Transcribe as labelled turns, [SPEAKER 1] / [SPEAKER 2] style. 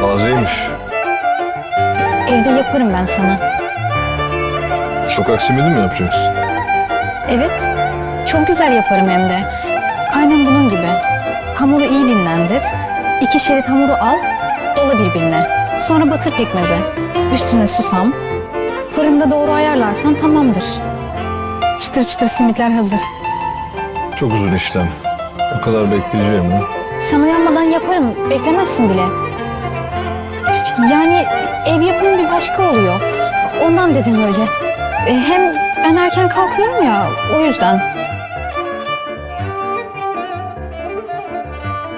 [SPEAKER 1] Tazeymiş.
[SPEAKER 2] Evde yaparım ben sana.
[SPEAKER 1] Sokak simidi mi yapacaksın?
[SPEAKER 2] Evet, çok güzel yaparım hem de. Aynen bunun gibi. Hamuru iyi dinlendir. İki şerit hamuru al, dola birbirine. Sonra batır pekmeze. Üstüne susam. Fırında doğru ayarlarsan tamamdır. Çıtır çıtır simitler hazır.
[SPEAKER 1] Çok uzun işlem. O kadar bekleyeceğim mi?
[SPEAKER 2] Sen uyanmadan yaparım, beklemezsin bile. Yani ev yapımı bir başka oluyor. Ondan dedim öyle. E, hem ben erken kalkıyorum ya, o yüzden.